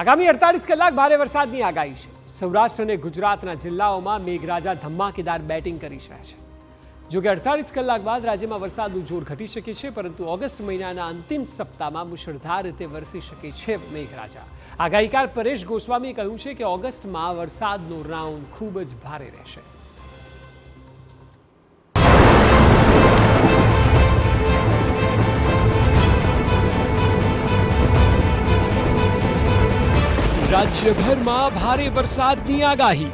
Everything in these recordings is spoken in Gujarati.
આગામી અડતાલીસ કલાક ભારે વરસાદની આગાહી છે. સૌરાષ્ટ્ર અને ગુજરાતના જિલ્લાઓમાં મેઘરાજા ધમાકેદાર બેટિંગ કરી રહ્યા છે. જો કે અડતાલીસ કલાક બાદ રાજ્યમાં વરસાદનું જોર ઘટી શકે છે, પરંતુ ઓગસ્ટ મહિનાના અંતિમ સપ્તાહમાં મુશળધાર રીતે વરસી શકે છે મેઘરાજા. આગાહીકાર પરેશ ગોસ્વામીએ કહ્યું છે કે ઓગસ્ટમાં વરસાદનો રાઉન્ડ ખૂબ જ ભારે રહેશે. રાજ્યભરમાં ભારે વરસાદની આગાહી.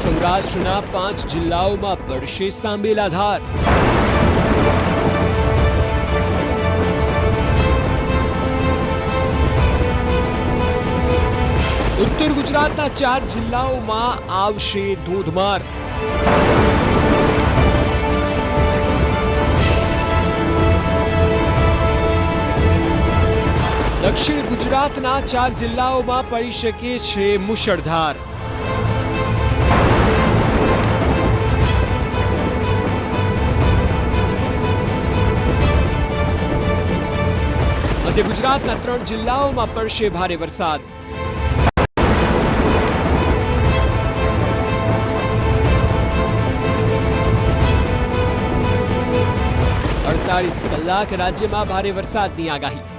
સૌરાષ્ટ્રના પાંચ જિલ્લાઓમાં પડશે સાંબેલા ધાર. ઉત્તર ગુજરાતના ચાર જિલ્લાઓમાં આવશે ધોધમાર. દક્ષિણ ગુજરાતના ચાર જિલ્લાઓમાં પડી શકે છે મુશળધાર. મધ્ય ગુજરાતના ત્રણ જિલ્લાઓમાં પડશે ભારે વરસાદ. અડતાલીસ કલાક રાજ્યમાં ભારે વરસાદની આગાહી.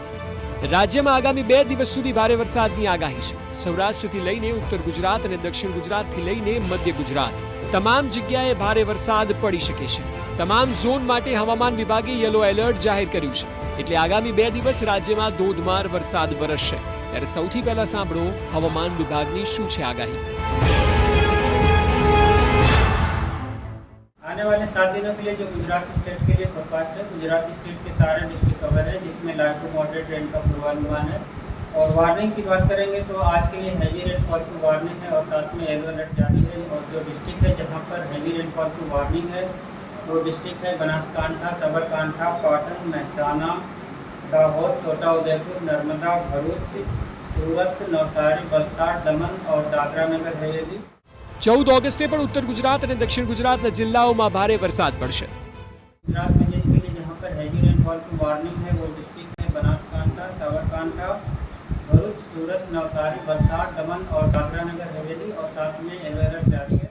રાજ્યમાં આગામી બે દિવસ સુધી ભારે વરસાદની આગાહી છે. સૌરાષ્ટ્રથી લઈને ઉત્તર ગુજરાત અને દક્ષિણ ગુજરાતથી લઈને મધ્ય ગુજરાત. તમામ જગ્યાએ ભારે વરસાદ પડી શકે છે. તમામ ઝોન માટે હવામાન વિભાગે યલો એલર્ટ જાહેર કર્યું છે. એટલે આગામી બે દિવસ રાજ્યમાં ધોધમાર વરસાદ વરસશે. ત્યારે સૌથી પહેલા સાંભળો હવામાન વિભાગની શું છે આગાહી. आने वाले सात दिनों के लिए जो गुजरात स्टेट के लिए फोरकास्ट है, गुजरात स्टेट के सारे डिस्ट्रिक्ट कवर है, जिसमें लाइट टू मॉडरेट रेन का पूर्वानुमान है। और वार्निंग की बात करेंगे तो आज के लिए हैवी रेनफॉल की वार्निंग है और साथ में येलो अलर्ट जारी है। और जो डिस्ट्रिक्ट है, जहाँ पर हैवी रेनफॉल की वार्निंग है, वो डिस्ट्रिक्ट है बनासकांठा, साबरकांठा, पाटन, महसाना दाहोद छोटा उदयपुर, नर्मदा, भरूच, सूरत, नवसारी, वलसाड, दमन और दादरा नगर हवेली ચૌદ ઓગસ્ટે પણ ઉત્તર ગુજરાત અને દક્ષિણ ગુજરાતના જિલ્લાઓમાં ભારે વરસાદ પડશે गुजरात रीजन के लिए जहाँ पर हैवी रेनफॉल की वार्निंग है वो डिस्ट्रिक्ट है बनासकांठा साबरकांठा भरूच सूरत नवसारी वलसाड दमन और दादरा नगर हवेली और साथ में येलो अलर्ट जारी है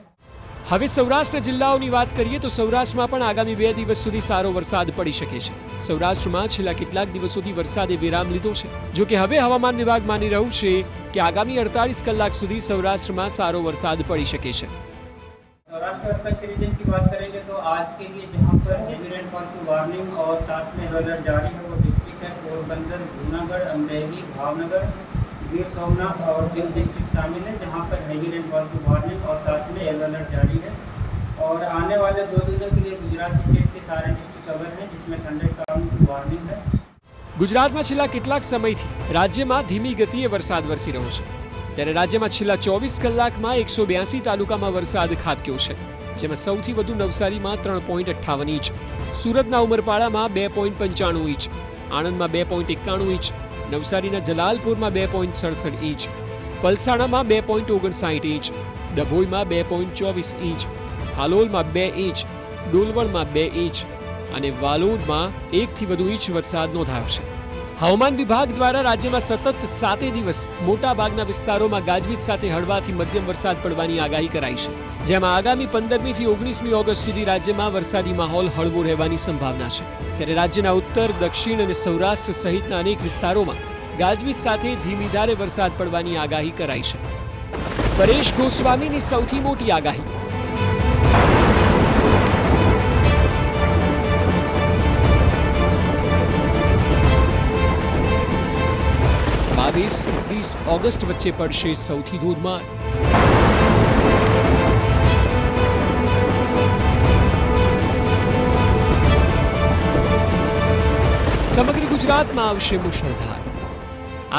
હવે સૌરાષ્ટ્ર જિલ્લાઓની વાત કરીએ તો સૌરાષ્ટ્રમાં પણ આગામી બે દિવસ સુધી સારો વરસાદ પડી શકે છે સૌરાષ્ટ્રમાં છેલ્લા કેટલાક દિવસોથી વરસાદે વિરામ લીધો છે જો કે હવે હવામાન વિભાગ માની રહ્યું છે કે આગામી અડતાલીસ કલાક સુધી સૌરાષ્ટ્રમાં સારો વરસાદ પડી શકે છે सौराष्ट्र और कच्छ रीजन की बात करेंगे तो आज के लिए जहाँ पर हैवी रेनफॉल की वार्निंग और साथ में येलो अलर्ट जारी है वो डिस्ट्रिक्ट है पोरबंदर जूनागढ़ अमरेली भावनगर गिर सोमनाथ और दीव डिस्ट्रिक्ट शामिल है जहाँ पर हैवी रेनफॉल की वार्निंग और साथ में येलो अलर्ट जारी है और आने वाले दो दिनों के लिए गुजरात स्टेट के सारे डिस्ट्रिक्ट कवर हैं जिसमें थंडरस्टॉर्म की वार्निंग है ગુજરાતમાં છેલ્લા કેટલાક સમયથી રાજ્યમાં ધીમી ગતિએ વરસાદ વરસી રહ્યો છે ત્યારે રાજ્યમાં છેલ્લા ચોવીસ કલાકમાં એકસો બ્યાસી તાલુકામાં વરસાદ ખાબક્યો છે જેમાં સૌથી વધુ નવસારીમાં ત્રણ પોઈન્ટ અઠ્ઠાવન ઇંચ સુરતના ઉમરપાડામાં બે પોઈન્ટ પંચાણું ઇંચ આણંદમાં બે પોઈન્ટ એકાણું ઇંચ નવસારીના જલાલપુરમાં બે પોઈન્ટ સડસઠ ઇંચ, પલસાણામાં બે પોઈન્ટ ઓગણસાઠ ઇંચ, ડભોઈમાં બે પોઈન્ટ ચોવીસ ઇંચ, હાલોલમાં બે ઇંચ ડોલવણમાં બે ઇંચ અને વાલોડમાં એકથી વધુ ઇંચ વરસાદ નોંધાયો છે. હવામાન વિભાગ દ્વારા રાજ્યમાં સતત સાતે દિવસ મોટા ભાગના વિસ્તારોમાં ગાજવીજ સાથે હળવાથી મધ્યમ વરસાદ પડવાની આગાહી કરાઈ છે. જેમાં આગામી પંદરમી થી ઓગણીસમી ઓગસ્ટ સુધી રાજ્યમાં વરસાદી માહોલ હળવો રહેવાની સંભાવના છે. ત્યારે રાજ્યના ઉત્તર, દક્ષિણ અને સૌરાષ્ટ્ર સહિતના અનેક વિસ્તારોમાં ગાજવીજ સાથે ધીમી ધારે વરસાદ પડવાની આગાહી કરાઈ છે. પરેશ ગોસ્વામીની સૌથી મોટી આગાહી બાવીસ ત્રીસ ઓગસ્ટ વચ્ચે પડશે સૌથી ધોધમાર સમગ્ર ગુજરાતમાં આવશે મુશળધાર.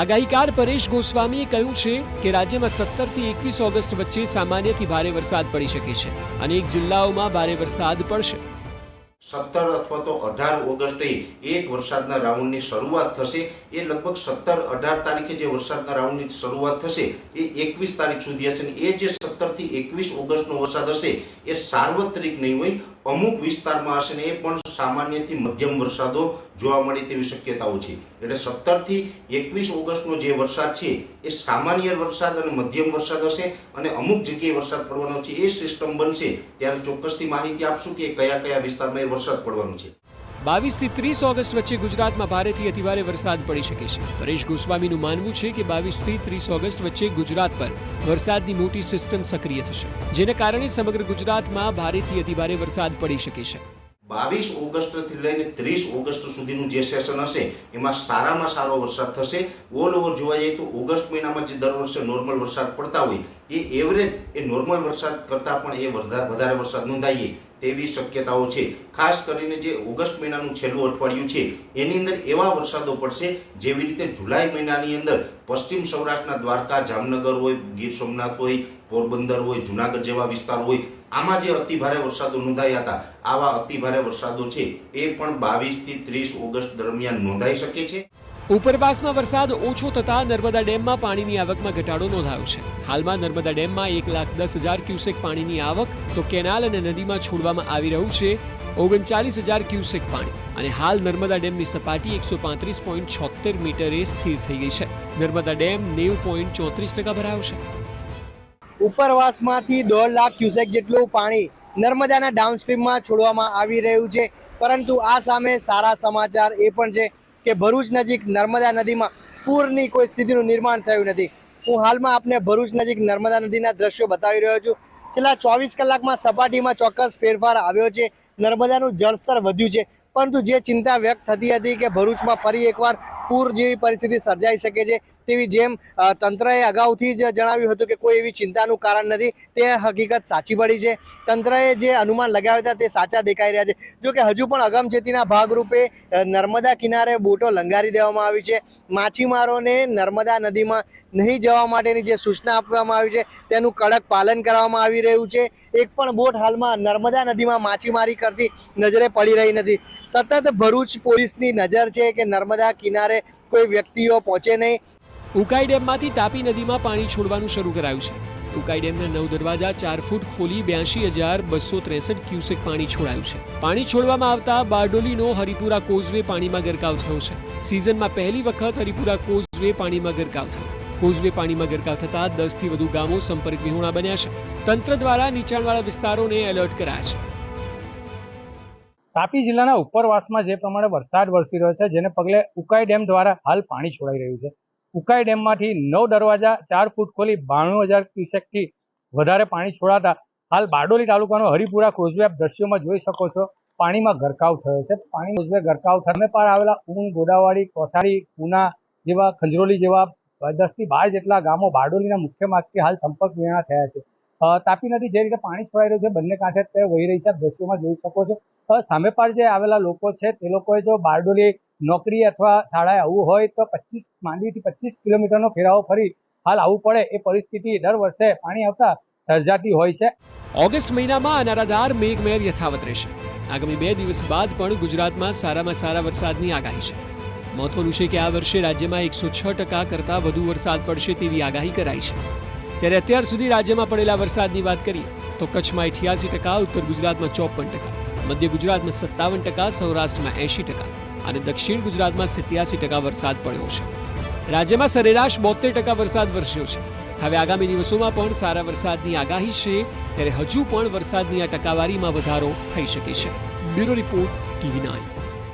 આગાહીકાર પરેશ ગોસ્વામીએ કહ્યું છે કે રાજ્યમાં સત્તરથી એકવીસ ઓગસ્ટ વચ્ચે સામાન્યથી ભારે વરસાદ પડી શકે છે. અનેક જિલ્લાઓમાં ભારે વરસાદ પડશે. સત્તર અથવા તો અઢાર ઓગસ્ટે એક વરસાદના રાઉન્ડની શરૂઆત થશે. એ લગભગ સત્તર અઢાર તારીખે જે વરસાદના રાઉન્ડની શરૂઆત થશે, એ એકવીસ તારીખ સુધી હશે. એ જે સત્તરથી એકવીસ ઓગસ્ટનો વરસાદ હશે, એ સાર્વત્રિક નહીં હોય અમુક વિસ્તારમાં હશે ને એ પણ સામાન્યથી મધ્યમ વરસાદો જોવા મળે તેવી શક્યતાઓ છે. એટલે સત્તરથી એકવીસ ઓગસ્ટનો જે વરસાદ છે, એ સામાન્ય વરસાદ અને મધ્યમ વરસાદ હશે અને અમુક જગ્યાએ વરસાદ પડવાનો છે. એ સિસ્ટમ બનશે, ત્યારે ચોક્કસથી માહિતી આપશું કે કયા કયા વિસ્તારમાં એ વરસાદ પડવાનો છે. બાવીસથી ત્રીસ ઓગસ્ટ વચ્ચે ગુજરાતમાં ભારેથી અતિભારે વરસાદ પડી શકે છે. પરેશ ગોસ્વામીનું માનવું છે કે બાવીસથી ત્રીસ ઓગસ્ટ વચ્ચે ગુજરાત પર વરસાદની મોટી સિસ્ટમ સક્રિય થશે. જેને કારણે સમગ્ર ગુજરાતમાં ભારેથી અતિભારે વરસાદ પડી શકે છે. બાવીસ ઓગસ્ટથી લઈને ત્રીસ ઓગસ્ટ સુધીનું જે સેશન હશે, એમાં સારામાં સારો વરસાદ થશે. ઓલ ઓવર જોવા જઈએ તો ઓગસ્ટ મહિનામાં જે દર વર્ષે નોર્મલ વરસાદ પડતા હોય, એ એવરેજ એ નોર્મલ વરસાદ કરતાં પણ એ વધા- વધારે વરસાદ નોંધાઈએ. તેવી શક્યતાઓ છે. ખાસ કરીને જે ઓગસ્ટ મહિનાનું છેલ્લું અઠવાડિયું છે, એની અંદર એવા વરસાદો પડશે જેવી રીતે જુલાઈ મહિનાની અંદર પશ્ચિમ સૌરાષ્ટ્રના દ્વારકા, જામનગર હોય, ગીર સોમનાથ હોય, પોરબંદર હોય, જુનાગઢ જેવા વિસ્તાર હોય, આમાં જે અતિભારે વરસાદો નોંધાયા હતા, આવા અતિભારે વરસાદો છે એ પણ બાવીસથી ત્રીસ ઓગસ્ટ દરમિયાન નોંધાઈ શકે છે. ઉપરવાસમાં વરસાદ ઓછો થતા નર્મદા ડેમમાં પાણીની આવકમાં ઘટાડો નોંધાયો છે. હાલમાં નર્મદા ડેમમાં એક લાખ દસ હજાર ક્યુસેક પાણીની આવક તો કેનાલ અને નદીમાં છોડવામાં આવી રહ્યું છે ઓગણચાલીસ હજાર ક્યુસેક પાણી. અને હાલ નર્મદા ડેમની સપાટી એકસો પાંત્રીસ પોઈન્ટ છોતેર મીટરે સ્થિર થઈ ગઈ છે. નર્મદા ડેમ નેવું પોઈન્ટ ચોત્રીસ ટકા ભરાયો છે. ઉપરવાસમાંથી દોઢ લાખ ક્યુસેક જેટલું પાણી નર્મદાના ડાઉનસ્ટ્રીમમાં છોડવામાં આવી રહ્યું છે. પરંતુ આ સામે સારા સમાચાર એ પણ છે કે ભરૂચ નજીક નર્મદા નદીમાં પૂરની કોઈ સ્થિતિનું નિર્માણ થયું નથી. હું હાલમાં આપને ભરૂચ નજીક નર્મદા નદીના દ્રશ્યો બતાવી રહ્યો છું. છેલ્લા ચોવીસ કલાકમાં સપાટીમાં ચોક્કસ ફેરફાર આવ્યો છે. નર્મદાનું જળસ્તર વધ્યું છે. પરંતુ જે ચિંતા વ્યક્ત થતી હતી કે ભરૂચમાં ફરી એકવાર પૂર જેવી પરિસ્થિતિ સર્જાઈ શકે છે તેવી જેમ તંત્રએ અગાઉથી જ જણાવ્યું હતું કે કોઈ એવી ચિંતાનું કારણ નથી. તે હકીકત સાચી પડી છે. તંત્રએ જે અનુમાન લગાવ્યા હતા તે સાચા દેખાઈ રહ્યા છે. જો કે હજુ પણ અગમચેતીના ભાગરૂપે નર્મદા કિનારે બોટો લંગારી દેવામાં આવી છે. માછીમારોને નર્મદા નદીમાં નહીં જવા માટેની જે સૂચના આપવામાં આવી છે, તેનું કડક પાલન કરવામાં આવી રહ્યું છે. એક પણ બોટ હાલમાં નર્મદા નદીમાં માછીમારી કરતી નજરે પડી રહી નથી. સતત ભરૂચ પોલીસની નજર છે કે નર્મદા કિનારે કોઈ વ્યક્તિઓ પહોંચે નહીં. ઉકાઈ ડેમમાંથી તાપી નદીમાં પાણી છોડવાનું શરૂ કરાયું છે. ઉકાઈ ડેમના નવ દરવાજા ચાર ફૂટ ખોલી બ્યાસી હજાર બસો ત્રેસઠ ક્યુસેક પાણી છોડાયું છે. પાણી છોડવામાં આવતા બારડોલીનો હરિપુરા કોઝવે પાણીમાં ગરકાવ થયો છે. સિઝનમાં પહેલી વખત હરિપુરા કોઝવે પાણીમાં ગરકાવ થયો. કોઝવે પાણીમાં ગરકાવ થતા દસથી વધુ ગામો સંપર્ક વિહોણા બન્યા છે. તંત્ર દ્વારા નીચાણવાળા વિસ્તારોને એલર્ટ કરાયા છે. તાપી જિલ્લાના ઉપરવાસમાં જે પ્રમાણે વરસાદ વરસી રહ્યો છે, જેને પગલે ઉકાઈ ડેમ દ્વારા હાલ પાણી છોડાઈ રહ્યું છે. ઉકાઈ ડેમમાંથી નવ દરવાજા, ચાર ફૂટ ખોલી બાણું હજાર ક્યુસેકથી વધારે પાણી છોડાતા હાલ બારડોલી તાલુકાનો હરિપુરા આપ દ્રશ્યોમાં જોઈ શકો છો. પાણીમાં ગરકાવ થયો છે. પાણી ક્રોઝવે ગરકાવ થઈને પાર આવેલા ઊન ગોદાવાડી કોસારી, પૂના જેવા, ખંજરોલી જેવા દસથી બાર જેટલા ગામો બારડોલીના મુખ્ય માર્ગથી હાલ સંપર્ક વિના થયા છે. તાપી નદી જે રીતે પાણી છોડાઈ રહ્યું છે, બંને કાંઠે તે વહી રહી છે. દ્રશ્યોમાં જોઈ શકો છો. સામે પાર જે આવેલા લોકો છે, તે લોકોએ જો બારડોલી નોકરી અથવા શાળાએ આવવું હોય તો પચીસ માંડવીથી પચીસ કિલોમીટરનો ફેરાવો ફરી હાલ આવવું પડે એ પરિસ્થિતિ દર વર્ષે પાણી આવતા સર્જાતી હોય છે. ઓગસ્ટ મહિનામાં અનારાધાર મેઘમહેર યથાવત રહેશે. આગામી બે દિવસ બાદ પણ ગુજરાતમાં સારામાં સારા વરસાદની આગાહી છે. મહત્વનું છે કે આ વર્ષે રાજ્યમાં એકસો છ ટકા કરતાં વધુ વરસાદ પડશે તેવી આગાહી કરાઈ છે. ત્યારે અત્યાર સુધી રાજ્યમાં પડેલા વરસાદની વાત કરીએ, તો કચ્છમાં અઠ્યાસી ટકા, ઉત્તર ગુજરાતમાં ચોપન ટકા, મધ્ય ગુજરાતમાં સત્તાવન ટકા, સૌરાષ્ટ્રમાં એંશી ટકા અને દક્ષિણ ગુજરાતમાં સિત્યાસી ટકા વરસાદ પડ્યો છે. રાજ્યમાં સરેરાશ બોતેર ટકા વરસાદ વરસ્યો છે. હવે આગામી દિવસોમાં પણ સારા વરસાદની આગાહી છે, ત્યારે હજુ પણ વરસાદની આ ટકાવારીમાં વધારો થઈ શકે છે. Bureau report TV nine.